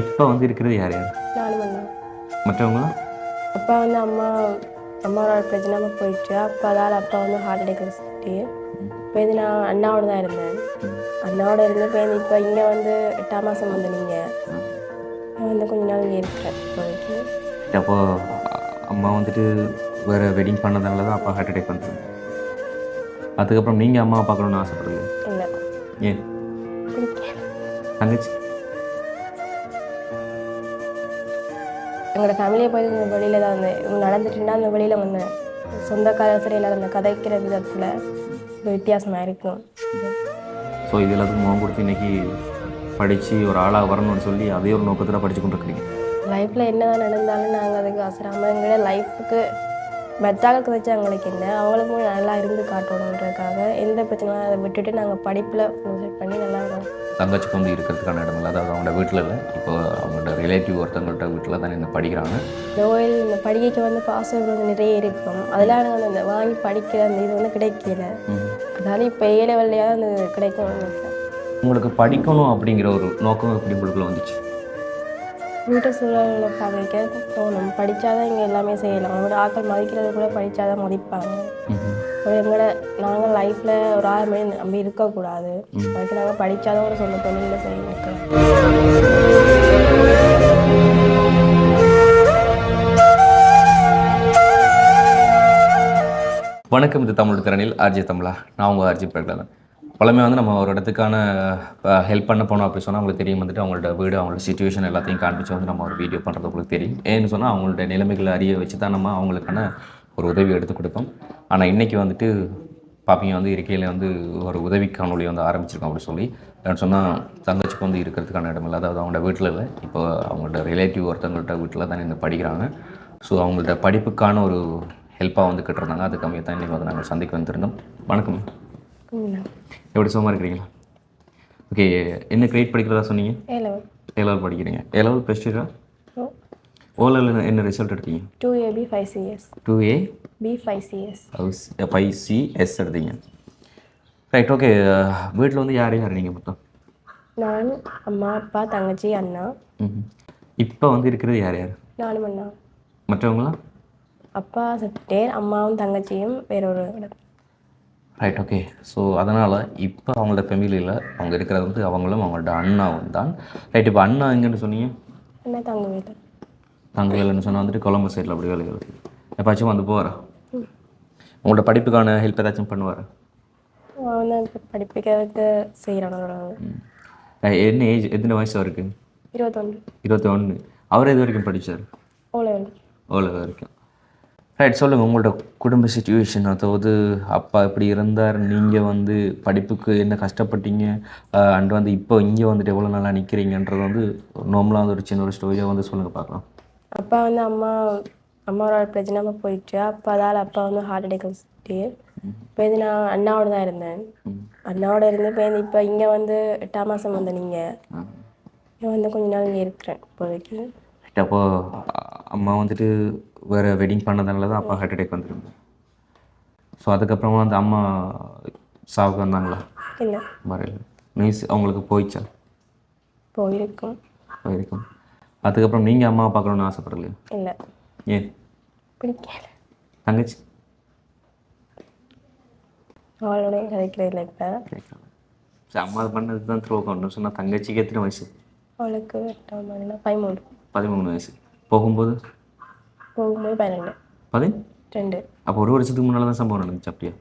இப்போ வந்து இருக்கிறது யார் யார்? நாலு மணி மற்றவங்களாம் அப்பா வந்து அம்மா அம்மாவோட பிரச்சனை போயிடுச்சு அப்போ அதால் அப்பா வந்து ஹார்ட் அட்டாக் வச்சுட்டு இப்போ இது நான் அண்ணாவோட தான் இருந்தேன். அண்ணாவோட இருந்து இப்போ இப்போ இங்கே வந்து எட்டாம் மாதம் வந்து நீங்கள் நான் வந்து கொஞ்ச நாள் இங்கே இருக்கிறேன் இப்போதைக்கு அப்போ அம்மா வந்துட்டு வேறு வெட்டிங் பண்ணதுனால தான் அப்பா ஹார்ட் அட்டாக் பண்ணுறாங்க அதுக்கப்புறம் நீங்கள் அம்மாவை பார்க்கணுன்னு ஆசைப்படுறீங்க? இல்லை. ஏன்? தங்கச்சி? எங்களோட ஃபேமிலியை போய் இந்த வெளியில் தான் இவங்க நடந்துட்டுனா அந்த வெளியில் வந்தேன் சொந்தக்கார சரி எல்லாரும் அந்த கதைக்கிற விதத்தில் ஒரு வித்தியாசமாக இருக்கும். ஸோ இது எல்லாத்துக்கும் முகம் கொடுத்து இன்னைக்கு படித்து ஒரு ஆளாக வரணும்னு சொல்லி அதே ஒரு நோக்கத்தில் படித்து கொண்டு இருக்கிறீங்க லைஃப்பில் என்ன தான் நடந்தாலும் நாங்கள் அதுக்கு அசராமல் எங்களோட லைஃபுக்கு மெத்தாளுக்கு வச்சு எங்களுக்கு என்ன? அவங்களுக்கும் நல்லா இருந்து காட்டணுன்றதுக்காக எந்த பிரச்சனையும் அதை விட்டுட்டு நாங்கள் படிப்பில் கான்சென்ட்ரேட் பண்ணி நல்லா தங்கச்சிக்கு வந்து இருக்கிறதுக்கான இல்லை அதாவது அவங்களோட வீட்டில் இல்லை இப்போ அவங்களோட ரிலேட்டிவ் ஒருத்தவங்கள்ட்ட வீட்டில் தான் இந்த படிக்கிறாங்க. இந்த கோயில் இந்த படிக்கைக்கு வந்து பாசம் வந்து நிறைய இருக்கும். அதெல்லாம் எனக்கு அந்த வாங்கி படிக்கிற அந்த இது வந்து கிடைக்கல. அதனால இப்போ ஏ லெவல்லையாவது அந்த கிடைக்கும் உங்களுக்கு படிக்கணும் அப்படிங்கிற ஒரு நோக்கம் எப்படி உங்களுக்குள்ள வந்துச்சு? வீட்டு சூழலை பார்க்க தோணும். படித்தாதான் இங்கே எல்லாமே செய்யலாம். அவங்களோட ஆட்கள் மதிக்கிறது கூட படித்தாதான் மதிப்பாங்க. ஒரு எங்களோட நாங்கள் லைஃப்பில் ஒரு ஆறு மணி நம்பி இருக்கக்கூடாது. அதுக்கு நாங்கள் படித்தாதான் ஒரு சொந்த தொழிலில் செய்ய வணக்கம் இது தமிழ் திறனில் ஆர்ஜி தமிழா. நான் உங்கள் ஆர்ஜி பிரகலாதன். பழமே வந்து நம்ம ஒரு இடத்துக்கான ஹெல்ப் பண்ண போனோம் அப்படி சொன்னால் அவங்களுக்கு தெரியும் வந்துட்டு அவங்களோட வீடு அவங்களோட சுச்சுவேஷன் எல்லாத்தையும் காண்பிச்சு வந்து நம்ம ஒரு வீடியோ பண்ணுறது உங்களுக்கு தெரியும். ஏன்னு சொன்னால் அவங்களோட நிலைமைகளை அறிய வச்சு தான் நம்ம அவங்களுக்கான ஒரு உதவி எடுத்து கொடுப்போம் ஆனால் இன்றைக்கி வந்துட்டு பாப்பிங்க வந்து இருக்கையில் வந்து ஒரு உதவி காணொலி வந்து ஆரம்பிச்சிருக்கோம் அப்படின்னு சொல்லி. ஏன்னு சொன்னால் தங்கச்சிக்கு வந்து இருக்கிறதுக்கான இடம் இல்லை. அதாவது அவங்களோட வீட்டில் இல்லை. இப்போ அவங்களோட ரிலேட்டிவ் ஒருத்தவங்கள்ட்ட வீட்டில் தான் இந்த படிக்கிறாங்க. ஸோ அவங்கள்ட்ட படிப்புக்கான ஒரு ஹெல்ப்பாக வந்து கேட்டிருந்தாங்க அது கம்மியாக தான் இன்றைக்கி வந்து நாங்கள் சந்திக்க வந்திருந்தோம். வணக்கம். எப்படி சும்மா இருக்கிறீங்களா? ஓகே என்ன கிரேட் படிக்கிறதா சொன்னீங்க? ஏ லெவல் ஏ லெவல் படிக்கிறீங்க. A level plus O. லெவலில் என்ன ரிசல்ட் எடுத்தீங்க? Two A B five C S two A B five C S five C S எடுத்தீங்க. ரைட் ஓகே வீட்டில் வந்து யார் யார் நீங்கள் மொத்தம்? நான் அம்மா அப்பா தங்கச்சி அண்ணா. இப்போ வந்து இருக்கிறது யார் யார்? நாலு மண்ணா மற்றவங்களாம் அப்பா செத்துட்டேர் அம்மாவும் தங்கச்சியும் வேற ஒரு ரைட் ஓகே ஸோ அதனால் இப்போ அவங்களோட ஃபெமிலியில் அவங்க இருக்கிறது வந்து அவங்களும் அவங்களோட அண்ணாவும் தான். ரைட் இப்போ அண்ணா எங்கன்னு சொன்னீங்க? என்ன தங்க வீடு தங்க வேலைன்னு சொன்னால் வந்துட்டு கொழம்பு சைடில் அப்படி வேலை இருக்குது எப்பாச்சும் வந்து போவாரா? உங்களோட படிப்புக்கான ஹெல்ப் ஏதாச்சும் பண்ணுவார்? படிப்பிக்கிறதுக்கு செய்கிறானோட என்ன ஏஜ் எத்தனை வயசு அவருக்கு இருபத்தொன்று இருபத்தி ஒன்று அவர் எது வரைக்கும் படித்தார் ஓ லெவல் வரைக்கும். ரைட் சொல்லுங்கள் உங்களோட குடும்ப சுச்சுவேஷன் அதாவது அப்பா இப்படி இருந்தார் நீங்கள் வந்து படிப்புக்கு என்ன கஷ்டப்பட்டீங்க அண்ட் வந்து இப்போ இங்கே வந்துட்டு எவ்வளோ நாளாக நிற்கிறீங்கன்றது வந்து நார்மலாக வந்து ஒரு சின்ன ஒரு ஸ்டோரியாக வந்து சொல்லுங்கள் பார்க்கலாம். அப்பா வந்து அம்மா அம்மாவோட பிரச்சனை போயிடுச்சு. அப்போ அதால் அப்பா வந்து ஹார்ட் அட்டாக் வச்சுட்டு இப்போ இது நான் அண்ணாவோட தான் இருந்தேன். அண்ணாவோட இருந்து இப்போ இப்போ இங்கே வந்து எட்டாம் மாதம் வந்து நீங்கள் வந்து கொஞ்ச நாள் இங்கே இருக்கிறேன் இப்போதைக்கு. அப்போ அம்மா வந்துட்டு வேறு வெட்டிங் பண்ணதுனால தான் அப்பா ஹார்ட் அட்டாக் வந்துருங்க ஸோ அதுக்கப்புறமா அந்த அம்மா சாவுக்கு வந்தாங்களா? இல்லை மறையில் நியூஸ் அவங்களுக்கு போயிடுச்சா போயிருக்கும். போயிருக்கும். அதுக்கப்புறம் நீங்கள் அம்மாவை பார்க்கணுன்னு ஆசைப்படலையா? இல்லை. ஏன்? பிடிக்கல. தங்கச்சி? அவளோட கதைக்கிறது இல்லை இப்போ. அம்மா பண்ணது தான் த்ரோ பண்ணணும். சொன்னால் தங்கச்சிக்கு எத்தனை வயசு? அவளுக்கு பதிமூணு. பதிமூணு வயசு. போகும்போது? போகும்போது பன்னெண்டு பதி ரெண்டு அப்போ ஒரு வருஷத்துக்கு முன்னால் தான் சம்பவம் நடந்துச்சு அப்படியா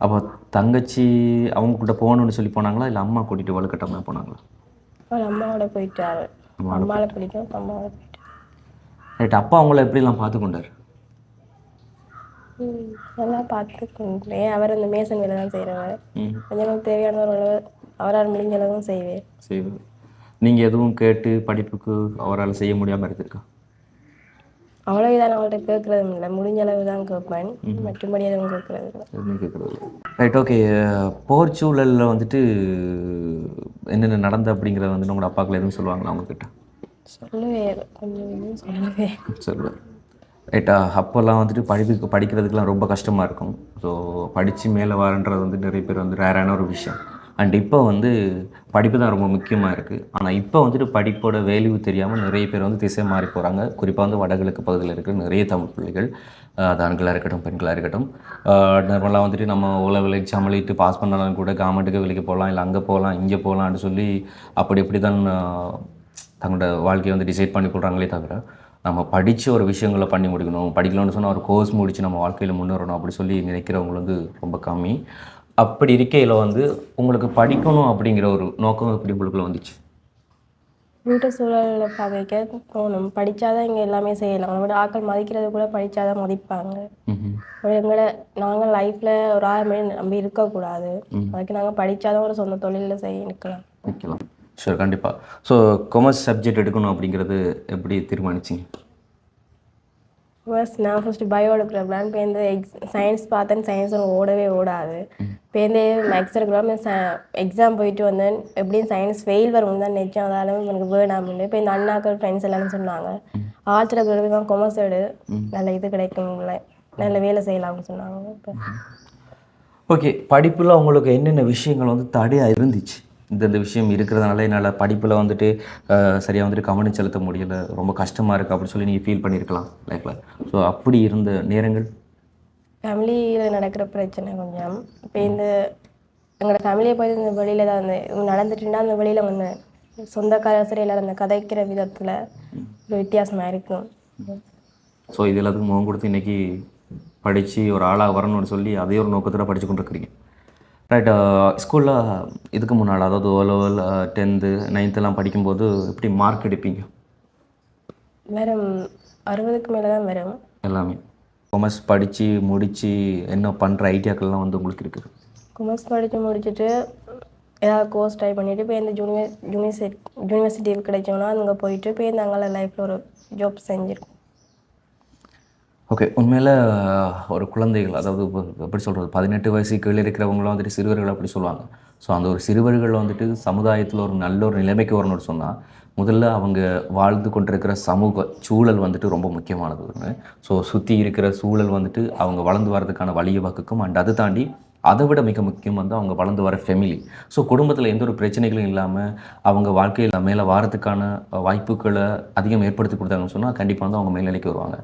அப்போ தங்கச்சி அவங்க கிட்ட போகணும்னு சொல்லி போனாங்களா இல்லை அம்மா கூட்டிகிட்டு வலுக்கட்டாமல் போனாங்களா அவள் அம்மாவோட போயிட்டாள் அம்மாவை பிடிக்கும் அம்மாவோட போயிட்டாள் ரைட் அப்பா அவங்கள எப்படிலாம் பார்த்து கொண்டார் ம், நல்லா பார்த்துக்கொண்டே அவர் அந்த மேசன் வேலை தான் செய்கிறவர் கொஞ்சம் தேவையான ஒரு அளவு அவரால் முடிஞ்ச அளவும் செய்வேன் செய்வது நீங்கள் எதுவும் கேட்டு படிப்புக்கு அவரால் செய்ய முடியாமல் இருந்திருக்கா அவ்வளோ இதான் அவள்கிட்ட கேட்குறதும் இல்லை முடிஞ்ச அளவு தான் கேட்பேன் மற்றபடி எதுவும் கேட்குறது எதுவுமே கேட்குறது ரைட் ஓகே போர் சூழலில் வந்துட்டு என்னென்ன நடந்த அப்படிங்கிறத வந்து உங்களோட அப்பாக்கள் எதுவும் சொல்லுவாங்களா அவங்கக்கிட்ட சொல்லுவேன். கொஞ்சம் சொல்லுவேன். சொல்லுவார் ரைட்டா அப்போல்லாம் வந்துட்டு படிப்புக்கு படிக்கிறதுக்கெலாம் ரொம்ப கஷ்டமாக இருக்கும். ஸோ படித்து மேலே வரன்றது வந்து நிறைய பேர் வந்து ரேரான ஒரு விஷயம். அண்ட் இப்போ வந்து படிப்பு தான் ரொம்ப முக்கியமாக இருக்குது ஆனால் இப்போ வந்துட்டு படிப்போட வேல்யூ தெரியாமல் நிறைய பேர் வந்து திசை மாறி போகிறாங்க குறிப்பாக வந்து வடகிழக்கு பகுதியில் இருக்கிற நிறைய தமிழ் பிள்ளைகள் அது ஆண்களாக இருக்கட்டும் பெண்களாக இருக்கட்டும். நார்மலாக வந்துட்டு நம்ம உலகில் எக்ஸாம் எழுதிட்டு பாஸ் பண்ணாலும் கூட கவர்மெண்ட்டுக்கு வெளியே போகலாம் இல்லை அங்கே போகலாம் இங்கே போகலான்னு சொல்லி அப்படி இப்படி தான் தங்களோட வாழ்க்கையை வந்து டிசைட் பண்ணி கொள்கிறாங்களே தவிர நம்ம படித்து ஒரு விஷயங்களை பண்ணி முடிக்கணும். படிக்கலாம்னு சொன்னால் ஒரு கோர்ஸ் முடித்து நம்ம வாழ்க்கையில் முன்னேறணும் அப்படி சொல்லி நினைக்கிறவங்க வந்து ரொம்ப கம்மி. அப்படி இருக்கையில் வந்து உங்களுக்கு படிக்கணும் அப்படிங்கிற ஒரு நோக்கம் எப்படி உங்களுக்குள்ள வந்துச்சு? வீட்டு சூழலில் பார்க்க தோணும். படித்தாதான் இங்கே எல்லாமே செய்யலாம். நம்மளோட ஆட்கள் மதிக்கிறது கூட படித்தாதான் மதிப்பாங்க. ஒரு எங்களோட நாங்கள் லைஃப்பில் ஒரு ஆறு மணி நம்பி இருக்கக்கூடாது. அதுக்கு நாங்கள் படித்தாதான் ஒரு சொந்த தொழிலில் செய்ய நிற்கலாம். நிற்கலாம். ஷூர் கண்டிப்பாக ஸோ கொமர்ஸ் சப்ஜெக்ட் எடுக்கணும் அப்படிங்கிறது எப்படி தீர்மானிச்சிங்க? ஃபர்ஸ்ட் நான் ஃபஸ்ட்டு பயோ எடுக்கிற பிளான் இப்போ இந்த எக்ஸ் சயின்ஸ் பார்த்தேன் சயின்ஸ் ஓடவே ஓடாது. இப்போ இந்த மேக்ஸ் எடுக்கிறோம் எக்ஸாம் போயிட்டு வந்தேன். எப்படியும் சயின்ஸ் ஃபெயில் வரும் தான் நினச்சேன். அதாலும் எனக்கு வேணாம்னு இப்போ இந்த அண்ணாக்கள் ஃப்ரெண்ட்ஸ் எல்லாரும் சொன்னாங்க. ஆர்ட்ஸில் இருக்கிறது கொமர்ஸ் எடு. நல்ல இது கிடைக்கும் நல்ல வேலை செய்யலாம்னு சொன்னாங்க. இப்போ ஓகே படிப்பில் உங்களுக்கு என்னென்ன விஷயங்கள் வந்து தடையாக இருந்துச்சு? இந்தந்த விஷயம் இருக்கிறதுனால என்னால் படிப்பில் வந்துட்டு சரியாக வந்துட்டு கவனம் செலுத்த முடியல. ரொம்ப கஷ்டமாக இருக்குது அப்படின்னு சொல்லி நீங்கள் ஃபீல் பண்ணியிருக்கலாம் லைஃப்பில் ஸோ அப்படி இருந்த நேரங்கள்? ஃபேமிலியில் நடக்கிற பிரச்சனை கொஞ்சம். இப்போ இந்த எங்களோட ஃபேமிலியை போய் இந்த வெளியில் தான் இவங்க நடந்துட்டுன்னா அந்த வெளியில் வந்து சொந்தக்கார சரி எல்லாரும் அந்த கதைக்கிற விதத்தில் ஒரு வித்தியாசமாக இருக்கும். ஸோ இது எல்லாத்துக்கும் முகம் கொடுத்து இன்றைக்கி படித்து ஒரு ஆளாக வரணும்னு சொல்லி அதே ஒரு நோக்கத்தில் படித்து கொண்டு இருக்கிறீங்க ரைட் ஸ்கூலில் இதுக்கு முன்னால் அதாவது ஓ லெவல் டென்த்து நைன்த்துலாம் படிக்கும்போது எப்படி மார்க் எடுப்பீங்க? வெறும் அறுபதுக்கு மேலே தான் வரும். எல்லாமே. கொமர்ஸ் படித்து முடித்து என்ன பண்ணுற ஐடியாக்கள்லாம் வந்து உங்களுக்கு இருக்குது? கொமர்ஸ் படித்து முடிச்சுட்டு ஏதாவது கோர்ஸ் ட்ரை பண்ணிவிட்டு இப்போ இந்த ஜூனியர் யூனிவர்சிட்டி யூனிவர்சிட்டி கிடைச்சோன்னா அங்கே போயிட்டு இந்த அங்கே லைஃப்பில் ஒரு ஜாப் செஞ்சுருக்கோம். ஓகே உண்மையில் ஒரு குழந்தைகள் அதாவது இப்போ எப்படி சொல்கிறது பதினெட்டு வயசு கீழே இருக்கிறவங்களும் வந்துட்டு சிறுவர்கள் அப்படி சொல்லுவாங்க. ஸோ அந்த ஒரு சிறுவர்கள் வந்துட்டு சமுதாயத்தில் ஒரு நல்ல ஒரு நிலைமைக்கு வரணும்னு சொன்னால் முதல்ல அவங்க வாழ்ந்து கொண்டிருக்கிற சமூக சூழல் வந்துட்டு ரொம்ப முக்கியமானது. ஒன்று ஸோ சுற்றி இருக்கிற சூழல் வந்துட்டு அவங்க வளர்ந்து வரதுக்கான வழியை வகுக்கும். அண்ட் அதை தாண்டி அதை விட மிக முக்கியம் வந்து அவங்க வளர்ந்து வர ஃபெமிலி ஸோ குடும்பத்தில் எந்த ஒரு பிரச்சனைகளும் இல்லாமல் அவங்க வாழ்க்கையில் மேலே வாரத்துக்கான வாய்ப்புகளை அதிகம் ஏற்படுத்தி கொடுத்தாங்கன்னு சொன்னால் கண்டிப்பாக வந்து அவங்க மேல்நிலைக்கு வருவாங்க.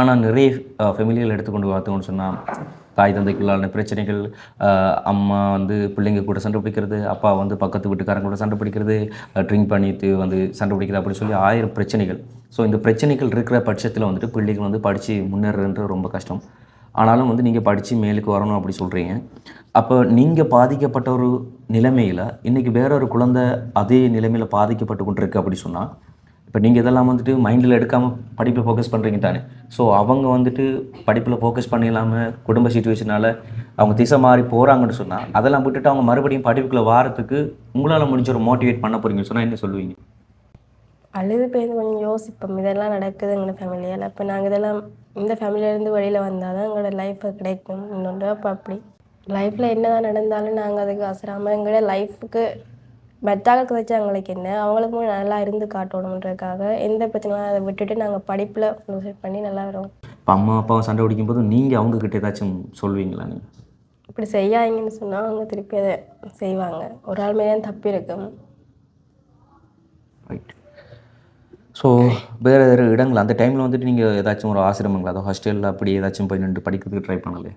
ஆனால் நிறைய ஃபெமிலியில் எடுத்துக்கொண்டு பார்த்தோம்னு சொன்னால் தாய் தந்தைக்குள்ளான பிரச்சனைகள் அம்மா வந்து பிள்ளைங்க கூட சண்டை பிடிக்கிறது அப்பா வந்து பக்கத்து வீட்டுக்காரங்க கூட சண்டை பிடிக்கிறது ட்ரிங்க் பண்ணிட்டு வந்து சண்டை பிடிக்கிறது அப்படின்னு சொல்லி ஆயிரம் பிரச்சனைகள். ஸோ இந்த பிரச்சனைகள் இருக்கிற பட்சத்தில் வந்துட்டு பிள்ளைகள் வந்து படித்து முன்னேறன்றது ரொம்ப கஷ்டம். ஆனாலும் வந்து நீங்கள் படித்து மேலுக்கு வரணும் அப்படி சொல்கிறீங்க அப்போ நீங்கள் பாதிக்கப்பட்ட ஒரு நிலைமையில் இன்றைக்கி வேற ஒரு குழந்தை அதே நிலைமையில் பாதிக்கப்பட்டு கொண்டிருக்கு அப்படி சொன்னால் இப்போ நீங்கள் இதெல்லாம் வந்துட்டு மைண்டில் எடுக்காமல் படிப்பில் ஃபோக்கஸ் பண்ணுறீங்க தானே. ஸோ அவங்க வந்துட்டு படிப்பில் ஃபோக்கஸ் பண்ணிடலாமல் குடும்ப சுச்சுவேஷனால் அவங்க திசை மாறி போகிறாங்கன்னு சொன்னால் அதெல்லாம் விட்டுட்டு அவங்க மறுபடியும் படிப்புக்குள்ளே வாரத்துக்கு உங்களால் முடிஞ்ச ஒரு மோட்டிவேட் பண்ண போகிறீங்கன்னு சொன்னால் என்ன சொல்லுவீங்க? அழுது போய் கொஞ்சம் யோசிப்போம் இதெல்லாம் நடக்குது எங்களோட ஃபேமிலியால் இப்போ நாங்கள் இதெல்லாம் இந்த ஃபேமிலியிலேருந்து வெளியில் வந்தால் தான் எங்களோட லைஃப்பை கிடைக்கும். இன்னொன்று அப்போ அப்படி. லைஃப்பில் என்ன தான் நடந்தாலும் நாங்கள் அதுக்கு அசராமல் எங்களோட லைஃபுக்கு மெத்தாக்களுக்கு வச்சு எங்களுக்கு என்ன? அவங்களுக்கும் நல்லா இருந்து காட்டணுன்றதுக்காக எந்த பிரச்சனையும் அதை விட்டுட்டு நாங்கள் படிப்பில் கான்சன்ட்ரேட் பண்ணி நல்லா வரும். இப்போ அம்மா அப்பாவை சண்டை பிடிக்கும்போது நீங்கள் அவங்கக்கிட்ட ஏதாச்சும் சொல்லுவீங்களா நீங்கள் இப்படி செய்யாதீங்கன்னு சொன்னால் அவங்க திருப்பி அதை செய்வாங்க. ஒரு ஆள் மேலே தப்பு இருக்கும். ரைட் ஸோ வேறு வேறு இடங்கள் அந்த டைமில் வந்துட்டு நீங்கள் ஏதாச்சும் ஒரு ஆசிரமங்கள் அதாவது ஹாஸ்டலில் அப்படி ஏதாச்சும் போய் நின்று படிக்கிறதுக்கு ட்ரை பண்ணலையே?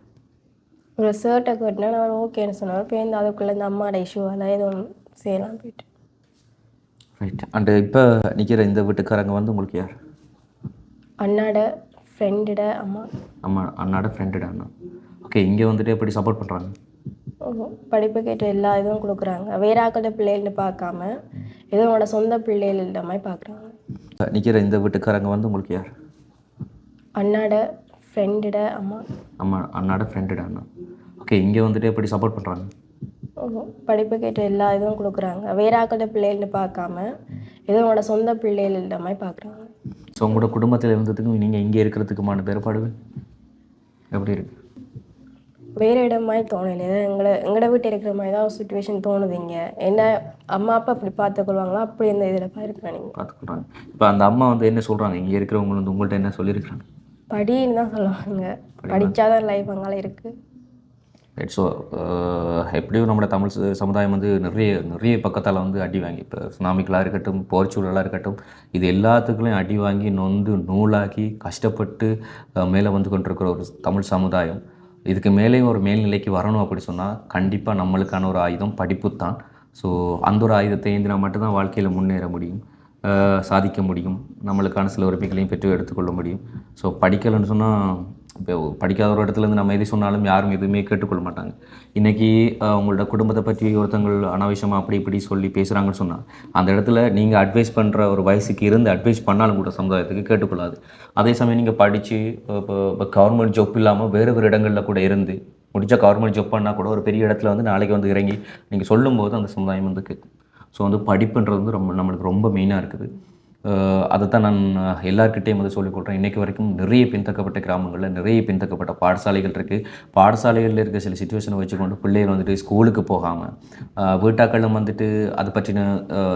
ஒரு ஷர்ட்டை கட்டினா நான் ஓகேன்னு சொன்னாலும் இப்போ இந்த அதுக்குள்ளே இந்த அம்மாவோட இஷ்யூவால் எதுவும் செய்யலாம் போயிட்டு. ரைட் அண்டு இப்போ நிற்கிற இந்த வீட்டுக்காரங்க வந்து உங்களுக்கு யார்? அண்ணாட ஃப்ரெண்டோட அம்மா. அம்மா அண்ணாட ஃப்ரெண்டு அண்ணா. ஓகே இங்கே வந்துட்டு எப்படி சப்போர்ட் பண்ணுறாங்க படிப்பு கேட்டு எல்லா இதுவும் கொடுக்குறாங்க. வேற ஆக்களோட பிள்ளைகள்னு பார்க்காம ஏதோ உங்களோட சொந்த பிள்ளைகள் மாதிரி பார்க்குறாங்க. நிற்கிற இந்த வீட்டுக்காரங்க வந்து உங்களுக்கு யார்? அண்ணாட ஃப்ரெண்டோட அம்மா. அம்மா அண்ணாட ஃப்ரெண்டு அண்ணா. ஓகே இங்கே வந்துட்டு எப்படி சப்போர்ட் பண்ணுறாங்க படிப்பு கேட்டு எல்லா இதுவும் கொடுக்குறாங்க. வேற ஆக்களோட பிள்ளைகள்னு பார்க்காம ஏதோ உங்களோட சொந்த பிள்ளைகள் மாதிரி பார்க்குறாங்க. ஸோ உங்களோட குடும்பத்தில் இருந்ததுக்கும் நீங்கள் இங்கே இருக்கிறதுக்குமான வேறுபாடுகள் எப்படி இருக்கு? வேறு இடம் மாதிரி தோணலை எங்களை எங்களோட வீட்டு இருக்கிற மாதிரி தான் ஒரு சுச்சுவேஷன் தோணுது இங்கே என்ன அம்மா அப்பா அப்படி பார்த்துக்கொள்வாங்களோ? அப்படி இந்த இதில் பாருக்கிறேன் நீங்கள் பார்த்துக்குறாங்க இப்போ அந்த அம்மா வந்து என்ன சொல்கிறாங்க இங்கே இருக்கிறவங்க வந்து உங்கள்கிட்ட என்ன சொல்லியிருக்காங்க படின்னு தான் சொல்லுவாங்க. படித்தாதான் லைஃப் அங்கால இருக்குது ரைட் ஸோ எப்படியும் நம்மளோட தமிழ் சமுதாயம் வந்து நிறைய நிறைய பக்கத்தால் வந்து அடி வாங்கி இப்போ சுனாமிக்களாக இருக்கட்டும் போர்ச்சூழலாக இருக்கட்டும் இது எல்லாத்துக்குள்ளேயும் அடி வாங்கி நொந்து நூலாக்கி கஷ்டப்பட்டு மேலே வந்து கொண்டிருக்கிற ஒரு தமிழ் சமுதாயம் இதுக்கு மேலேயும் ஒரு மேல்நிலைக்கு வரணும் அப்படி சொன்னால் கண்டிப்பாக நம்மளுக்கான ஒரு ஆயுதம் படிப்பு தான். ஸோ அந்த ஒரு ஆயுதத்தை ஏந்தினா மட்டும்தான் வாழ்க்கையில் முன்னேற முடியும். சாதிக்க முடியும். நம்மளுக்கான சில உரிமைகளையும் பெற்று எடுத்துக்கொள்ள முடியும். ஸோ படிக்கலைன்னு சொன்னால் இப்போ படிக்காத ஒரு இடத்துலேருந்து நம்ம எது சொன்னாலும் யாரும் எதுவுமே கேட்டுக்கொள்ள மாட்டாங்க. இன்றைக்கி உங்களோட குடும்பத்தை பற்றி ஒருத்தங்கள் அனாவசியமாக அப்படி இப்படி சொல்லி பேசுகிறாங்கன்னு சொன்னால் அந்த இடத்துல நீங்கள் அட்வைஸ் பண்ணுற ஒரு வயசுக்கு இருந்து அட்வைஸ் பண்ணாலும் கூட சமுதாயத்துக்கு கேட்டுக்கொள்ளாது. அதே சமயம் நீங்கள் படித்து இப்போ கவர்மெண்ட் ஜாப் இல்லாமல் வேறு வேறு இடங்களில் கூட இருந்து முடிச்ச கவர்மெண்ட் ஜாப் பண்ணால் கூட ஒரு பெரிய இடத்துல வந்து நாளைக்கு வந்து இறங்கி நீங்கள் சொல்லும்போது அந்த சமுதாயம் வந்து கேட்கும் ஸோ வந்து படிப்புன்றது வந்து ரொம்ப நம்மளுக்கு ரொம்ப மெயினாக இருக்குது. அதைத்தான் நான் எல்லாருக்கிட்டேயும் வந்து சொல்லிக் கொடுறேன் இன்றைக்கு வரைக்கும் நிறைய பின்தக்கப்பட்ட கிராமங்களில் நிறைய பின்தக்கப்பட்ட பாடசாலைகள் இருக்குது பாடசாலைகளில் இருக்க சில சுச்சுவேஷனை வச்சுக்கொண்டு பிள்ளைகள் வந்துட்டு ஸ்கூலுக்கு போகாமல் வீட்டாக்களும் வந்துட்டு அதை பற்றின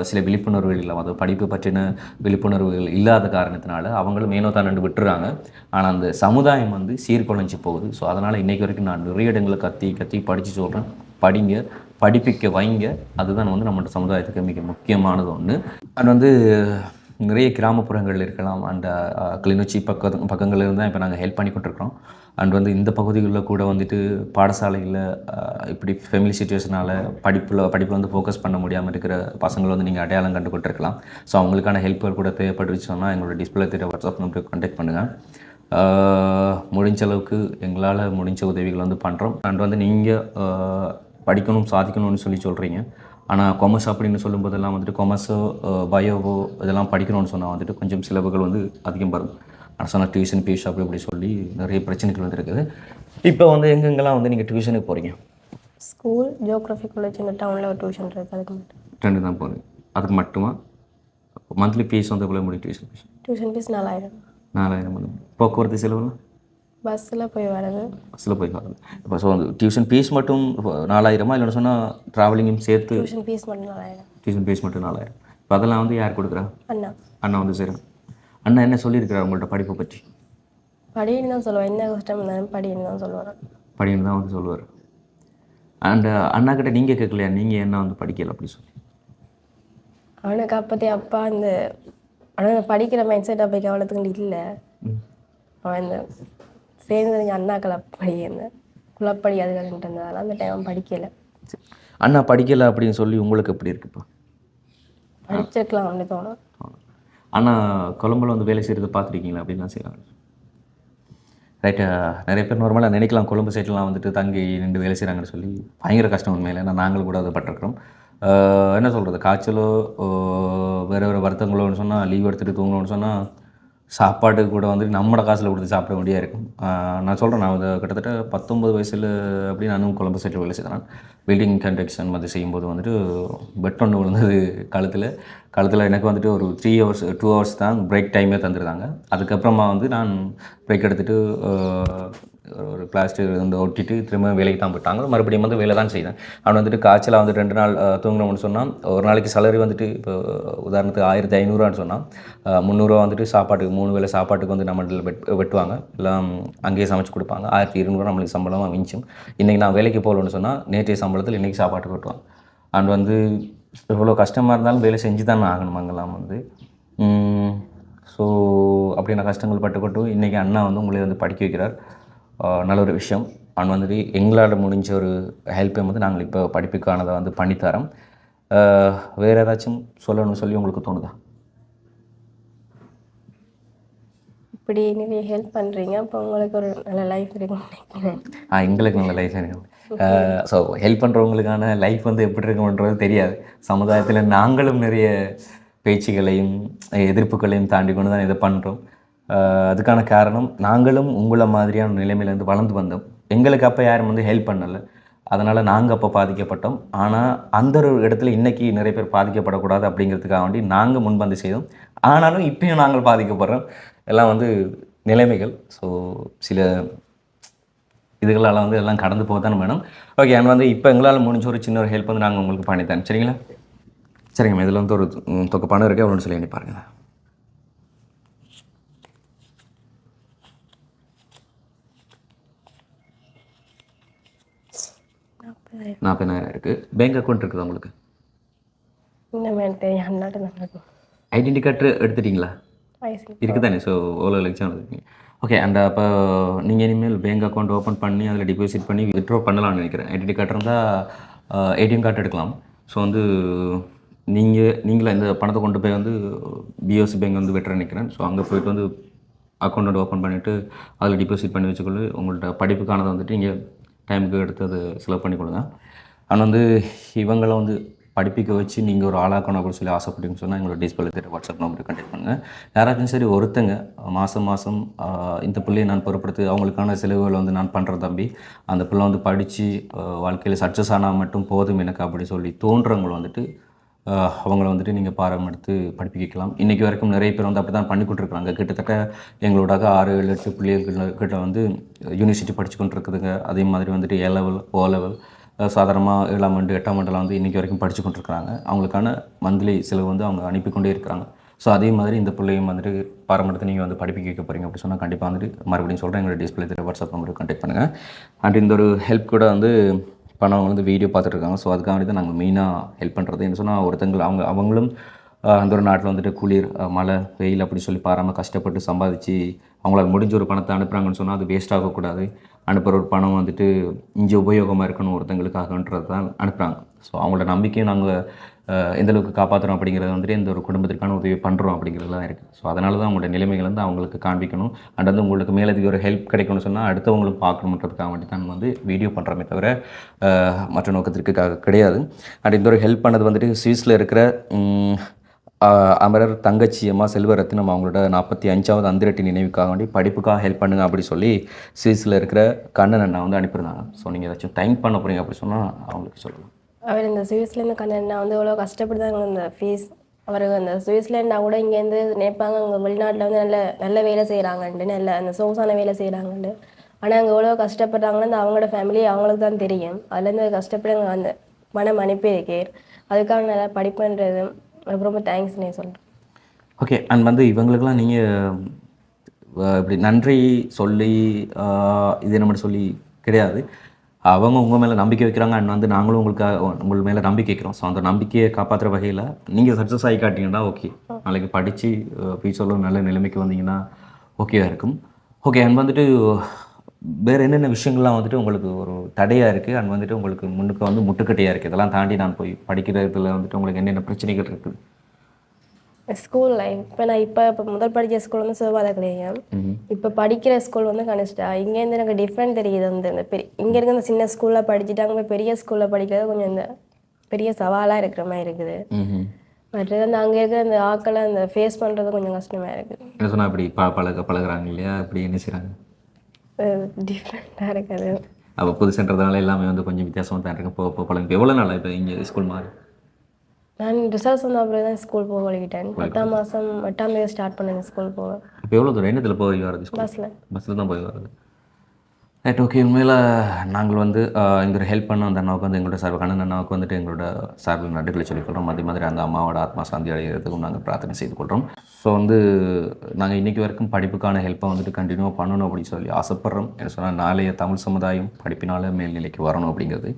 சில விழிப்புணர்வுகள் இல்லை அது படிப்பு பற்றின விழிப்புணர்வுகள் இல்லாத காரணத்தினால அவங்களும் மேனோ தான் ரெண்டு விட்டுறாங்க. ஆனால் அந்த சமுதாயம் வந்து சீர்குலைஞ்சு போகுது. ஸோ அதனால் இன்றைக்கு வரைக்கும் நான் நிறைய இடங்களை கத்தி கத்தி படித்து சொல்கிறேன் படிங்க படிப்பிக்க வைங்க. அதுதான் வந்து நம்மளோட சமுதாயத்துக்கு மிக முக்கியமானது ஒன்று அண்ட் வந்து நிறைய கிராமப்புறங்கள் இருக்கலாம் அந்த கிளிநொச்சி பக்க பக்கங்கள் இருந்தால் இப்போ நாங்கள் ஹெல்ப் பண்ணி கொண்டிருக்கிறோம். அண்ட் வந்து இந்த பகுதிகளில் கூட வந்துட்டு பாடசாலையில் இப்படி ஃபேமிலி சுச்சுவேஷனால் படிப்பில் படிப்பில் வந்து ஃபோக்கஸ் பண்ண முடியாமல் இருக்கிற பசங்களை வந்து நீங்கள் அடையாளம் கண்டு கொண்டிருக்கலாம். ஸோ அவங்களுக்கான ஹெல்ப்பர் கூட தேவைப்பட்டுச்சு எங்களோட டிஸ்பிளே தெரிய வாட்ஸ்அப் நம்பருக்கு கான்டாக்ட் பண்ணுங்கள் முடிஞ்ச அளவுக்கு எங்களால் முடிஞ்ச உதவிகள் வந்து பண்ணுறோம் அண்ட் வந்து நீங்கள் படிக்கணும் சாதிக்கணும்னு சொல்லி சொல்கிறீங்க ஆனால் கொமர்ஸ் அப்படின்னு சொல்லும்போதெல்லாம் வந்துட்டு கொமர்ஸோ பயோவோ இதெல்லாம் படிக்கணும்னு சொன்னால் வந்துட்டு கொஞ்சம் செலவுகள் வந்து அதிகம் வரும். சொன்ன டியூஷன் ஃபீஸ் அப்படி இப்படி சொல்லி நிறைய பிரச்சனைகள் வந்து இருக்குது இப்போ வந்து எங்கெங்கெல்லாம் வந்து நீங்கள் டியூஷனுக்கு போகிறீங்க ஸ்கூல் ஜியோகிராஃபி காலேஜ் இந்த டவுனில் ஒரு டியூஷன் இருக்குது அதுக்கு மட்டும். ரெண்டு தான் போகிறீங்க அதுக்கு மட்டுமா? மந்த்லி ஃபீஸ் வந்து எவ்வளோ முடியும் டியூஷன் ஃபீஸ் டியூஷன் ஃபீஸ் நாலாயிரம். நாலாயிரம் போக்குவரத்து செலவுலாம்? பஸ்ஸில் போய் வர்றது. பஸ்ஸில் போய் வரது இப்போ ஸோ அந்த டியூஷன் ஃபீஸ் மட்டும் நாலாயிரமா? இல்லைன்னு சொன்னால் ட்ராவலிங்கும் சேர்த்து டியூஷன் ஃபீஸ் மட்டும் நாலாயிரம். டியூஷன் ஃபீஸ் மட்டும் நாலாயிரம். இப்போ அதெல்லாம் வந்து யார் கொடுக்குறா? அண்ணா. அண்ணா வந்து சரி அண்ணா என்ன சொல்லியிருக்கிறார் உங்கள்ட்ட படிப்பை பற்றி? படின்னு தான் சொல்லுவேன். என்ன கஷ்டம் இருந்தாலும் படின்னு தான் சொல்லுவேன் படின்னு தான் வந்து சொல்லுவார். அண்ட் அண்ணா கிட்ட நீங்கள் கேட்கலையா? நீங்கள் என்ன வந்து படிக்கல அப்படி சொல்லி? அவனுக்கு அப்போதே அப்பா இந்த அவனுக்கு படிக்கிற மைண்ட் செட் அப்போக்கு அவ்வளோத்துக்கு இல்லை. அவன் இந்த சேர்ந்து எங்கள் அண்ணாக்களை படியிருந்தேன் குளப்படி அதுகள்ன்ட்டு இருந்ததால அந்த டைம் படிக்கலை. அண்ணா படிக்கலை அப்படின்னு சொல்லி உங்களுக்கு எப்படி இருக்குப்பா? படிச்சிருக்கலாம் அப்படி தோணும். அண்ணா கொழம்புல வந்து வேலை செய்கிறத பார்த்துருக்கீங்களா அப்படின்னு நான் செய்கிறாங்க ரைட்டு நிறைய பேர் நார்மலாக நினைக்கலாம் கொழும்பு சைட்லாம் வந்துட்டு தங்கி நின்று வேலை செய்கிறாங்கன்னு சொல்லி. பயங்கர கஷ்டம் உண்மையில் ஏன்னா நாங்களும் கூட அதை பட்டிருக்கிறோம். என்ன சொல்கிறது காய்ச்சலோ வேறு வேறு வருத்தங்களோன்னு சொன்னால் லீவ் எடுத்துகிட்டு தூங்கணும்னு சொன்னால் சாப்பாட்டுக்கு கூட வந்துட்டு நம்மளோட காசில் கொடுத்து சாப்பிட வேண்டியா இருக்கும். நான் சொல்கிறேன் நான் அதை கிட்டத்தட்ட பத்தொம்பது வயசில் அப்படி நானும் கொழம்பு சைட்டில் வேலை செய்தேன் பில்டிங் கன்ஸ்ட்ரக்ஷன் வந்து செய்யும்போது வந்துட்டு பெட் ஒன்று விழுந்தது கழுத்தில். கழுத்தில் எனக்கு வந்துட்டு ஒரு த்ரீ ஹவர்ஸ் டூ ஹவர்ஸ் தான் பிரேக் டைமே தந்துருந்தாங்க. அதுக்கப்புறமா வந்து நான் பிரேக் எடுத்துகிட்டு ஒரு பிளாஸ்டிக் வந்து ஒட்டிட்டு திரும்ப வேலைக்கு தான் போயிட்டாங்க. மறுபடியும் வந்து வேலை தான் செய்தேன். அவன் வந்துட்டு காய்ச்சலாக வந்து ரெண்டு நாள் தூங்கினோம்னு சொன்னால் ஒரு நாளைக்கு salary வந்துட்டு இப்போ உதாரணத்துக்கு ஆயிரத்தி ஐநூறுவான்னு சொன்னால் முந்நூறுரூவா வந்துட்டு சாப்பாட்டுக்கு மூணு வேளை சாப்பாட்டுக்கு வந்து நம்ம வெட் வெட்டுவாங்க. எல்லாம் அங்கேயே சமைச்சு கொடுப்பாங்க. ஆயிரத்தி இருநூறுவா நம்மளுக்கு சம்பளமாக மிஞ்சும். இன்றைக்கி நான் வேலைக்கு போகலன்னு சொன்னால் நேற்றைய சம்பளத்தில் இன்றைக்கி சாப்பாட்டுக்கு வெட்டுவாங்க அண்ட் வந்து எவ்வளோ கஷ்டமாக இருந்தாலும் வேலை செஞ்சு தான் ஆகணும் அங்கெல்லாம் வந்து. ஸோ அப்படி நான் கஷ்டங்கள் பட்டுப்பட்டு இன்றைக்கி அண்ணா வந்து உங்களை வந்து படிக்க வைக்கிறார். நல்ல ஒரு விஷயம். அண்ட் வந்துட்டு எங்களால் முடிஞ்ச ஒரு ஹெல்ப்பை வந்து நாங்கள் இப்போ படிப்புக்கானதை வந்து பண்ணித்தரோம். ஆஹ் வேறு ஏதாச்சும் சொல்லணும்னு சொல்லி உங்களுக்கு தோணுதா? இப்படி நிறைய ஹெல்ப் பண்ணுறீங்க அப்போ உங்களுக்கு ஒரு நல்ல லைஃப் இருக்குன்னு ஆ எங்களுக்கு நல்ல லைஃப் இருக்கு. ஸோ ஹெல்ப் பண்ணுறவங்களுக்கான லைஃப் வந்து எப்படி இருக்கும்ன்றது தெரியாது. சமுதாயத்தில் நாங்களும் நிறைய பேச்சுகளையும் எதிர்ப்புகளையும் தாண்டி கொண்டு தான் இதை பண்ணுறோம் அதுக்கான காரணம் நாங்களும் உங்களை மாதிரியான நிலைமையிலேருந்து வளர்ந்து வந்தோம். எங்களுக்கு அப்போ யாரும் வந்து ஹெல்ப் பண்ணலை. அதனால் நாங்கள் அப்போ பாதிக்கப்பட்டோம். ஆனால் அந்த ஒரு இடத்துல இன்றைக்கி நிறைய பேர் பாதிக்கப்படக்கூடாது அப்படிங்கிறதுக்காக வேண்டி நாங்கள் முன்வந்து செய்தோம். ஆனாலும் இப்பயும் நாங்கள் பாதிக்கப்படுறோம். எல்லாம் வந்து நிலைமைகள். ஸோ சில இதுகளால் வந்து எல்லாம் கடந்து போக தான் வேணும். ஓகே அண்ட் வந்து இப்போ எங்களால் முடிஞ்ச ஒரு சின்ன ஒரு ஹெல்ப் வந்து நாங்கள் உங்களுக்கு பண்ணித்தரோம் சரிங்களா? சரிங்க இதில் வந்து ஒரு ம், தொகை பணம் இருக்குது அவ்வளோன்னு சொல்லி பாருங்கள் நாற்பதாயிரம் இருக்குது பேங்க் அக்கௌண்ட் இருக்குது உங்களுக்கு? ஐடென்டி கார்டு எடுத்துட்டீங்களா? வயசு இருக்குது தானே ஸோ ஓலோ இருக்கீங்க ஓகே அந்த அப்போ நீங்கள் இனிமேல் பேங்க் அக்கௌண்ட் ஓப்பன் பண்ணி அதில் டிபாசிட் பண்ணி வித்ட்ரா பண்ணலாம்னு நினைக்கிறேன். ஐடென்டி கார்டு இருந்தால் ஏடிஎம் கார்டு எடுக்கலாம். ஸோ வந்து நீங்கள் நீங்களே இந்த பணத்தை கொண்டு போய் வந்து பிஓசி பேங்க் வந்து வெட்டுற நினைக்கிறேன். ஸோ அங்கே போயிட்டு வந்து அக்கௌண்ட் ஓப்பன் பண்ணிவிட்டு அதில் டிபாசிட் பண்ணி வச்சுக்கொள்ளு. உங்கள்கிட்ட படிப்புக்கானதை வந்துட்டு நீங்கள் டைமுக்கு எடுத்து அதை செலவு பண்ணி கொடுங்க. ஆனால் வந்து இவங்களை வந்து படிப்பிக்க வச்சு நீங்கள் ஒரு ஆளாக்கணும் அப்படின்னு சொல்லி ஆசைப்பட்டீங்கன்னு சொன்னால் எங்களோட டிஸ்பிளே தெரிய வாட்ஸ்அப் நம்பருக்கு கண்டெக்ட் பண்ணுங்கள் யாராச்சும் சரி ஒருத்தங்க மாதம் மாதம் இந்த பிள்ளையை நான் பொருட்படுத்து அவங்களுக்கான செலவுகளை வந்து நான் பண்ணுறேன் தம்பி. அந்த பிள்ளை வந்து படித்து வாழ்க்கையில் சக்ஸஸ் ஆனால் மட்டும் போதும் எனக்கு அப்படி சொல்லி தோன்றவங்களை வந்துட்டு அவங்கள வந்துட்டு நீங்கள் பாரம் எடுத்து படிப்பிக்கலாம். இன்றைக்கி வரைக்கும் நிறைய பேர் வந்து அப்படி தான் பண்ணி கொடுத்துருக்காங்க கிட்டத்தட்ட எங்களோட ஆறு ஏழு எட்டு பிள்ளைகள் கிட்ட வந்து யூனிவர்சிட்டி படித்து கொண்டு இருக்குதுங்க அதே மாதிரி வந்துட்டு ஏ லெவல் ஓ லெவல் சாதாரணமாக ஏழாம் ஆண்டு எட்டாம் ஆண்டுலாம் வந்து இன்றைக்கி வரைக்கும் படித்து கொண்டிருக்கிறாங்க. அவங்களுக்கான மந்த்லி செலவு வந்து அவங்க அனுப்பி கொண்டே இருக்கிறாங்க ஸோ அதே மாதிரி இந்த பிள்ளையும் வந்துட்டு பாரம் எடுத்து நீங்கள் வந்து படிப்பிக்க வைக்க போகிறீங்க அப்படி சொன்னால் கண்டிப்பாக வந்துட்டு மறுபடியும் சொல்கிறேன் எங்களோட டிஸ்பிளே தெரிய வாட்ஸ்அப் நம்பருக்கு கண்டெக்ட் பண்ணுங்கள் அண்ட் இந்த ஒரு ஹெல்ப் கூட வந்து பண்ணவங்க வந்து வீடியோ பார்த்துட்டு இருக்காங்க ஸோ அதுக்காக தான் நாங்கள் மெயினாக ஹெல்ப் பண்ணுறது என்ன சொன்னால் ஒருத்தங்க அவங்க அவங்களும் அந்த ஒரு நாட்டில் வந்துட்டு குளிர் மழை வெயில் அப்படி சொல்லி பாராமல் கஷ்டப்பட்டு சம்பாதிச்சு அவங்களால முடிஞ்ச ஒரு பணத்தை அனுப்புகிறாங்கன்னு சொன்னால் அது வேஸ்ட் ஆகக்கூடாது. அனுப்புகிற ஒரு பணம் வந்துட்டு இங்கே உபயோகமாக இருக்கணும் ஒருத்தங்களுக்காகன்றது தான் அனுப்புகிறாங்க ஸோ அவங்களோட நம்பிக்கையை நாங்கள் எந்தளவுக்கு காப்பாற்றுறோம் அப்படிங்கிறது வந்துட்டு இந்த ஒரு குடும்பத்திற்கான உதவி பண்ணுறோம் அப்படிங்கிறது தான் இருக்குது ஸோ அதனால தான் அவங்களோட நிலைமைகள் வந்து அவங்களுக்கு காண்பிக்கணும். அண்ட் வந்து உங்களுக்கு மேலதிக ஒரு ஹெல்ப் கிடைக்கணும்னு சொன்னால் அடுத்தவங்களும் பார்க்கணுன்றதுக்காக வேண்டி தான் வந்து வீடியோ பண்ணுறமே தவிர மற்ற நோக்கத்திற்காக கிடையாது. அண்ட் இந்த ஒரு ஹெல்ப் பண்ணது வந்துட்டு சுவிஸில் இருக்கிற அமரர் தங்கச்சி அம்மா செல்வரத்தினம் அவங்களோட நாற்பத்தி அஞ்சாவது அந்திரட்டி நினைவுக்காக வேண்டி படிப்புக்காக ஹெல்ப் பண்ணுங்க அப்படி சொல்லி சுவிஸில் இருக்கிற கண்ணன் அண்ணா வந்து அனுப்பியிருந்தாங்க. ஸோ நீங்கள் ஏதாச்சும் தேங்க் பண்ண போகிறீங்க அப்படி சொன்னால் அவங்களுக்கு சொல்லலாம் அவர் இந்த சுவிஸ்லேருந்து நான் வந்து எவ்வளோ கஷ்டப்பட்டு தான் இந்த ஃபீஸ் அவர் அந்த சுவிஸ்லேண்டா கூட இங்கேருந்து நினைப்பாங்க அங்கே வெளிநாட்டில் வந்து நல்ல நல்ல வேலை செய்கிறாங்கன்ட்டு நல்ல அந்த சோசான வேலை செய்கிறாங்கன்ட்டு ஆனால் அங்கே எவ்வளோ கஷ்டப்படுறாங்கன்னு அந்த அவங்களோட ஃபேமிலி அவங்களுக்கு தான் தெரியும் அதுலேருந்து கஷ்டப்பட்டு அங்கே அந்த மனம் அனுப்பியிருக்கேன் அதுக்காக நல்லா படிப்புன்றது எனக்கு ரொம்ப தேங்க்ஸ் நீ சொல்கிறேன் ஓகே அண்ட் வந்து இவங்களுக்கெல்லாம் நீங்கள் இப்படி நன்றி சொல்லி இது நம்ம சொல்லி கிடையாது. அவங்க உங்கள் மேலே நம்பிக்கை வைக்கிறாங்க அண்ட் வந்து நாங்களும் உங்களுக்கு உங்கள் மேலே நம்பிக்கை வைக்கிறோம். ஸோ அந்த நம்பிக்கையை காப்பாற்றுற வகையில் நீங்கள் சக்ஸஸ் ஆகி காட்டிங்கன்னா ஓகே நாளைக்கு படித்து ஃபியூச்சரில் நல்ல நிலைமைக்கு வந்தீங்கன்னா ஓகேவாக இருக்கும். ஓகே அண்ட் வந்துட்டு வேறு என்னென்ன விஷயங்கள்லாம் வந்துட்டு உங்களுக்கு ஒரு தடையாக இருக்குது அண்ட் வந்துட்டு உங்களுக்கு முன்னுக்கு வந்து முட்டுக்கட்டையாக இருக்குது இதெல்லாம் தாண்டி நான் போய் படிக்கிறதுல வந்துட்டு உங்களுக்கு என்னென்ன பிரச்சனைகள் இருக்குது ஸ்கூல் லைஃப் இப்போ நான் இப்போ இப்போ முதல் படிக்கிற ஸ்கூல் வந்து சிவபாத கிடையாது இப்போ படிக்கிற ஸ்கூல் வந்து கனிஷ்டா இங்கேருந்து எனக்கு டிஃப்ரெண்ட் தெரியுது வந்து இந்த பெரிய இங்கே இருக்க இந்த சின்ன ஸ்கூலில் படிச்சுட்டு அங்கே போய் பெரிய ஸ்கூலில் படிக்கிறது கொஞ்சம் இந்த பெரிய சவாலாக இருக்கிற மாதிரி இருக்குது. மற்றது அந்த அங்கே இருக்கிற அந்த ஆக்களை அந்த ஃபேஸ் பண்ணுறது கொஞ்சம் கஷ்டமாக இருக்குது. என்ன சொன்னால் இப்படி ப பழக பழகுறாங்க இல்லையா? இப்படி என்ன செய்கிறாங்க டிஃப்ரெண்ட்டாக இருக்குது. அப்போ புதுசுன்றதுனால எல்லாமே வந்து கொஞ்சம் வித்தியாசமாக தான் இருக்கு. இப்போ பழங்க எவ்வளோ நாள் இப்போ இங்கே ஸ்கூல் மாறி? நான் ரிசல்ட்ஸ் வந்த அப்புறம் தான் ஸ்கூல் போக வழிகிட்டேன் எட்டாம் மாதம் எட்டாம் தேதி ஸ்டார்ட் பண்ணேன் ஸ்கூல் போக. இப்போ எவ்வளோ தூரம் என்னத்தில் போய் வரது பஸ்ஸில் பஸ்ஸில் தான் போய் வர்றது. ரைட் ஓகே உண்மையில் நாங்கள் வந்து ஆஹ், ஒரு ஹெல்ப் பண்ண அந்த அண்ணாவுக்கு வந்து எங்களோட சார்பு கண்ணன் அண்ணாவுக்கு வந்துட்டு எங்களோட சார்பில் நடுகளை சொல்லிக்கொள்கிறோம் அதே மாதிரி அந்த அம்மாவோட ஆத்மா சாந்தி அடைகிறதுக்கும் நாங்கள் பிரார்த்தனை செய்து கொள்கிறோம் ஸோ வந்து நாங்கள் இன்றைக்கி வரைக்கும் படிப்புக்கான ஹெல்ப்பை வந்துட்டு கண்டினியூவாக பண்ணணும் அப்படின்னு சொல்லி ஆசைப்பட்றோம். என்ன சொன்னால் நாளைய தமிழ் சமுதாயம் படிப்பினால மேல்நிலைக்கு வரணும் அப்படிங்கிறது.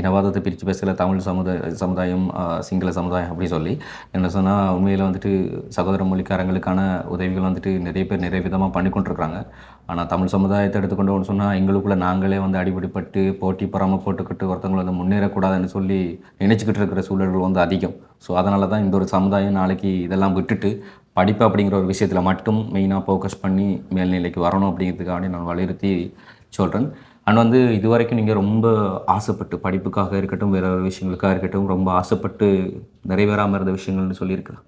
இனவாதத்தை பிரித்து பேசல தமிழ் சமுதாய சமுதாயம் சிங்கள சமுதாயம் அப்படி சொல்லி. என்ன சொன்னால் உண்மையில் வந்துட்டு சகோதர மொழிக்காரங்களுக்கான உதவிகள் வந்துட்டு நிறைய பேர் நிறைய விதமாக பண்ணி கொண்டிருக்கிறாங்க. ஆனால் தமிழ் சமுதாயத்தை எடுத்துக்கொண்டோம்னு சொன்னால் எங்களுக்குள்ள நாங்களே வந்து அடிபடிப்பட்டு போட்டி பொறாமல் போட்டுக்கிட்டு ஒருத்தவங்களை வந்து முன்னேறக்கூடாதுன்னு சொல்லி நினச்சிக்கிட்டு இருக்கிற சூழல்கள் வந்து அதிகம். ஸோ அதனால தான் இந்த ஒரு சமுதாயம் நாளைக்கு இதெல்லாம் விட்டுட்டு படிப்பு அப்படிங்கிற ஒரு விஷயத்தில் மட்டும் மெயினாக ஃபோக்கஸ் பண்ணி மேல்நிலைக்கு வரணும் அப்படிங்கிறதுக்காக நான் வலியுறுத்தி சொல்கிறேன் அண்ட் வந்து இது வரைக்கும் நீங்கள் ரொம்ப ஆசைப்பட்டு படிப்புக்காக இருக்கட்டும் வேறு ஒரு விஷயங்களுக்காக இருக்கட்டும் ரொம்ப ஆசைப்பட்டு நிறைவேறாமல் இருந்த விஷயங்கள்னு சொல்லியிருக்கலாம்.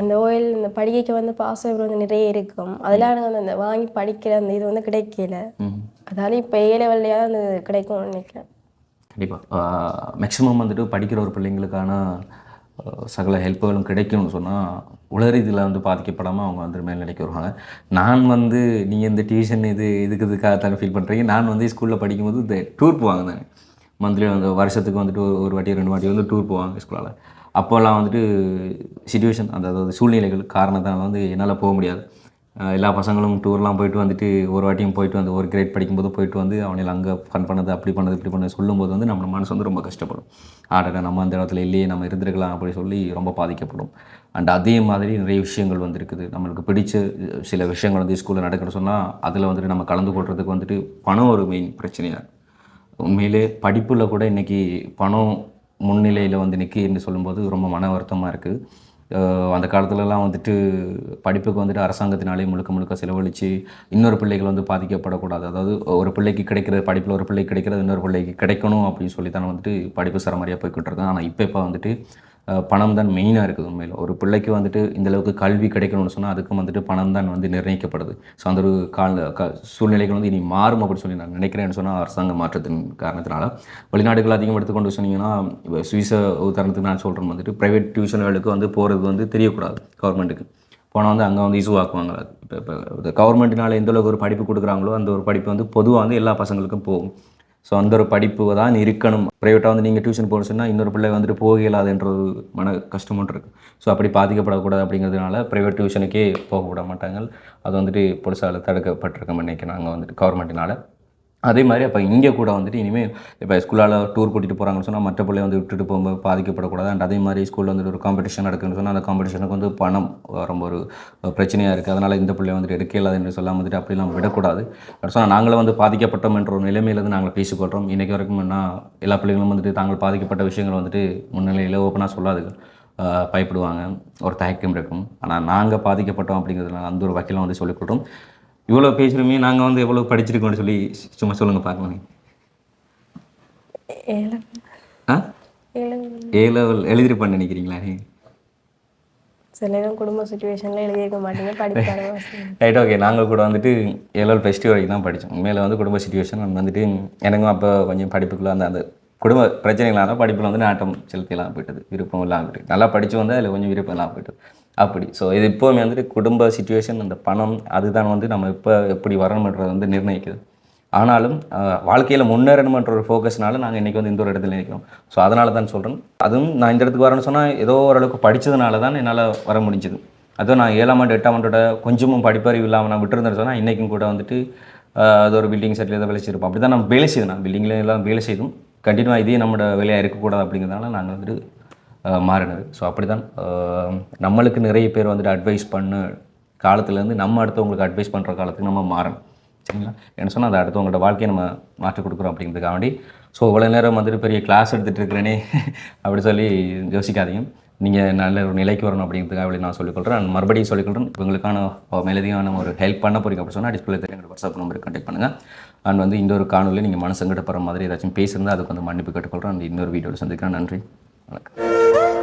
அந்த ஓயில் இந்த படிக்கைக்கு வந்து பேப்பர் வந்து நிறைய இருக்கும். அதெல்லாம் எனக்கு வந்து அந்த வாங்கி படிக்கிற அந்த இது வந்து கிடைக்கல. அதால இப்போ ஏ லெவல்லையாவது அந்த கிடைக்கும்னு நினைக்கிறேன். கண்டிப்பாக மேக்ஸிமம் வந்துட்டு படிக்கிற ஒரு பிள்ளைங்களுக்கான சகல ஹெல்ப்புகளும் கிடைக்கும்னு சொன்னால் உளர் இதில் வந்து பாதிக்கப்படாமல் அவங்க வந்து மேல்நிலைக்கு வருவாங்க. நான் வந்து நீங்கள் இந்த டியூஷன் இது இதுக்கு இதுக்காக தானே ஃபீல் பண்ணுறீங்க நான் வந்து ஸ்கூலில் படிக்கும்போது இந்த டூர் போவாங்க தானே. மந்த்லி வந்து வருஷத்துக்கு வந்துட்டு ஒரு ஒரு வாட்டி ரெண்டு வாட்டி வந்து டூர் போவாங்க ஸ்கூலால் அப்போல்லாம் வந்துட்டு சுச்சுவேஷன் அந்த அதாவது சூழ்நிலைகள் காரணத்தினால வந்து என்னால் போக முடியாது. எல்லா பசங்களும் டூர்லாம் போயிட்டு வந்துட்டு ஒரு வாட்டியும் போயிட்டு வந்து ஒரு கிரேட் படிக்கும்போது போயிட்டு வந்து அவனில் அங்கே ஃபன் பண்ணது அப்படி பண்ணது இப்படி பண்ணது சொல்லும்போது வந்து நம்ம மனசு வந்து ரொம்ப கஷ்டப்படும். ஆடடா நம்ம அந்த இடத்துல இல்லையே நம்ம இருந்திருக்கலாம் அப்படி சொல்லி ரொம்ப பாதிக்கப்படும். அண்ட் அதே மாதிரி நிறைய விஷயங்கள் வந்துருக்குது. நம்மளுக்கு பிடிச்ச சில விஷயங்கள் வந்து ஸ்கூலில் நடக்கணும் சொன்னால் அதில் வந்துட்டு நம்ம கலந்து கொள்றதுக்கு வந்துட்டு பணம் ஒரு மெயின் பிரச்சனையாக உண்மையிலே படிப்பில் கூட இன்றைக்கி பணம் முன்னிலையில் வந்து நிற்கின்னு சொல்லும்போது ரொம்ப மன வருத்தமாக இருக்குது அந்த காலத்துலலாம் வந்துட்டு படிப்புக்கு வந்துட்டு அரசாங்கத்தினாலே முழுக்க முழுக்க செலவழித்து இன்னொரு பிள்ளைகள் வந்து பாதிக்கப்படக்கூடாது. அதாவது ஒரு பிள்ளைக்கு கிடைக்கிறது படிப்பில் ஒரு பிள்ளைக்கு கிடைக்கிறது இன்னொரு பிள்ளைக்கு கிடைக்கணும் அப்படின்னு சொல்லி தானே வந்துட்டு படிப்பு சரமாரியாக போய்கிட்டு இருக்கேன் ஆனால் இப்போ இப்போ வந்துட்டு பணம் தான் மெயினாக இருக்குது உண்மையில். ஒரு பிள்ளைக்கு வந்துட்டு இந்த அளவுக்கு கல்வி கிடைக்கணும்னு சொன்னால் அதுக்கும் வந்துட்டு பணம் தான் வந்து நிர்ணயிக்கப்படுது. ஸோ அந்த ஒரு கால க சூழ்நிலைகள் வந்து இனி மாறும் அப்படின்னு சொல்லி நான் நினைக்கிறேன்னு சொன்னால் அரசாங்க மாற்றத்தின் காரணத்தினால. வெளிநாடுகள் அதிகம் எடுத்துக்கொண்டு சொன்னீங்கன்னா சுவிச உதாரணத்துக்கு நான் சொல்கிறேன் வந்துட்டு ப்ரைவேட் டியூஷன்களுக்கு வந்து போகிறது வந்து தெரியக்கூடாது கவர்மெண்ட்டுக்கு போனால் வந்து அங்கே வந்து இசுவாக்குவாங்க இப்போ இப்போ கவர்மெண்ட்டினால எந்த அளவுக்கு ஒரு படிப்பு கொடுக்குறாங்களோ அந்த ஒரு படிப்பு வந்து பொதுவாக வந்து எல்லா பசங்களுக்கும் போகும். ஸோ அந்த ஒரு படிப்பு தான் இருக்கணும். ப்ரைவேட்டாக வந்து நீங்கள் டியூஷன் போக சொன்னால் இன்னொரு பிள்ளை வந்துட்டு போக இயலாதுன்ற ஒரு மன கஷ்டமும் இருக்குது ஸோ அப்படி பாதிக்கப்படக்கூடாது அப்படிங்கிறதுனால ப்ரைவேட் டியூஷனுக்கே போக விட மாட்டாங்க. அது வந்துட்டு பொலிசால் தடுக்கப்பட்டிருக்கோம் நினைக்கிறேன். நாங்கள் வந்துட்டு கவர்மெண்ட்டினால் அதே மாதிரி அப்போ இங்கே கூட வந்துட்டு இனிமேல் இப்போ ஸ்கூலால் டூர் கூட்டிகிட்டு போகிறாங்கன்னு சொன்னால் மற்ற பிள்ளைய வந்து விட்டுட்டு போகும்போது பாதிக்கப்படக்கூடாது. அண்ட் அதே மாதிரி ஸ்கூலில் வந்துட்டு ஒரு காம்படிஷன் நடக்குதுன்னு சொன்னால் அந்த காம்படிஷனுக்கு வந்து பணம் ரொம்ப ஒரு பிரச்சனையாக இருக்குது அதனால் இந்த பிள்ளைய வந்துட்டு எடுக்க இல்லாத என்று சொல்லாமல் வந்துட்டு அப்படிலாம் விடக்கூடாது. சொன்னால் நாங்களும் வந்து பாதிக்கப்பட்டோம் என்ற ஒரு நிலைமையிலேருந்து நாங்கள் பேசிக்கொள்கிறோம் இன்றைக்கி வரைக்கும் என்ன எல்லா பிள்ளைகளும் வந்துட்டு தாங்கள் பாதிக்கப்பட்ட விஷயங்கள் வந்துட்டு முன்னிலையில் ஓப்பனாக சொல்லாது பயப்படுவாங்க. ஒரு தயக்கம் இருக்கும். ஆனால் நாங்கள் பாதிக்கப்பட்டோம் அப்படிங்கிறதுனால அந்த ஒரு வக்கீலம் வந்து சொல்லிக் கொடுத்தோம் இவ்வளோ பேசுகிறோமே நாங்கள் வந்து எவ்வளோ படிச்சிருக்கோம்னு சொல்லி சும்மா சொல்லுங்கள் பார்க்கலாம். ஏழு. ஆ? ஏழு. ஏ லெவல் எழுதிருப்பேன்னு நினைக்கிறீங்களா? சில நேரம் குடும்ப சுச்சுவேஷனில் எழுதியிருக்க மாட்டீங்க ரைட் ஓகே நாங்கள் கூட வந்துட்டு ஏ லெவல் ப்ளஸ் டூ வரைக்கும் தான் படித்தோம் மேலே வந்து குடும்ப சுச்சுவேஷன் வந்துட்டு எனக்கும் அப்போ கொஞ்சம் படிப்புக்குள்ள அந்த அந்த குடும்ப பிரச்சனைகளான படிப்பில் வந்து நாட்டம் செலுத்திலாம் போயிட்டது. விருப்பம் இல்லாமல் போயிட்டு. நல்லா படித்து வந்து அதில் கொஞ்சம் விருப்பம் இல்லாமல் போயிட்டது. அப்படி. ஸோ இது இப்போவுமே வந்துட்டு குடும்ப சுச்சுவேஷன் அந்த பணம் அதுதான் வந்து நம்ம இப்போ எப்படி வரணுன்றதை வந்து நிர்ணயிக்குது. ஆனாலும் வாழ்க்கையில் முன்னேறணுமன்ற ஒரு ஃபோக்கஸ்னால நாங்கள் இன்றைக்கி வந்து இந்த ஒரு இடத்துல நிற்கிறோம் ஸோ அதனால தான் சொல்கிறேன் அதுவும் நான் இந்த இடத்துக்கு வரேன்னு சொன்னால் ஏதோ ஓரளவுக்கு படித்ததுனால தான் என்னால் வர முடிஞ்சுது. அதுவும் நான் ஏழாம் ஆண்டு எட்டாம் ஆண்டோட கொஞ்சமும் படிப்பறிவு இல்லாமல் நான் விட்டுருந்தேன்னு சொன்னால் இன்றைக்கும் கூட வந்துட்டு அது ஒரு பில்டிங் செட்டில் ஏதோ வேலை செய்யிருப்போம் அப்படி தான் நான் வேலை செய்தேன். நான் பில்டிங்கில் எல்லாம் வேலை செய்தும் கண்டினியூவாக இதே நம்மளோட வேலையாக இருக்கக்கூடாது அப்படிங்கிறதுனால நாங்கள் வந்துட்டு மாறினது. ஸோ அப்படி தான் நம்மளுக்கு நிறைய பேர் வந்துட்டு அட்வைஸ் பண்ண காலத்துலேருந்து நம்ம அடுத்தவங்களுக்கு அட்வைஸ் பண்ணுற காலத்துக்கு நம்ம மாறணும். சரிங்களா? என்ன சொன்னால் அதை அடுத்தவங்களோட வாழ்க்கையை நம்ம மாற்றி கொடுக்குறோம் அப்படிங்கிறதுக்காண்டி. ஸோ இவ்வளோ நேரம் வந்துட்டு பெரிய கிளாஸ் எடுத்துகிட்டு இருக்கிறேனே அப்படி சொல்லி யோசிக்காதீங்க. நீங்கள் நல்ல ஒரு நிலைக்கு வரணும் அப்படிங்கிறதுக்காக அப்படி நான் சொல்லிக்கொள்கிறேன் நான் மறுபடியும் சொல்லிக்கொள்கிறேன் உங்களுக்கான மேலதிகமான ஒரு ஹெல்ப் பண்ண போகிறீங்க அப்படி சொன்னால் டிஸ்பிளே தெரியும் எங்களோட வாட்ஸ்அப் நம்பருக்கு கான்டெக்ட் பண்ணுங்கள் அண்ட் வந்து இந்த ஒரு காணொலியில் நீங்கள் மனசங்கடப்படுற மாதிரி ஏதாச்சும் பேசியிருந்தால் அதுக்கு வந்து மன்னிப்பு கேட்டுக்கொள்கிறேன் அந்த இன்னொரு வீடியோவில் சந்திக்கிறேன். நன்றி. வணக்கம்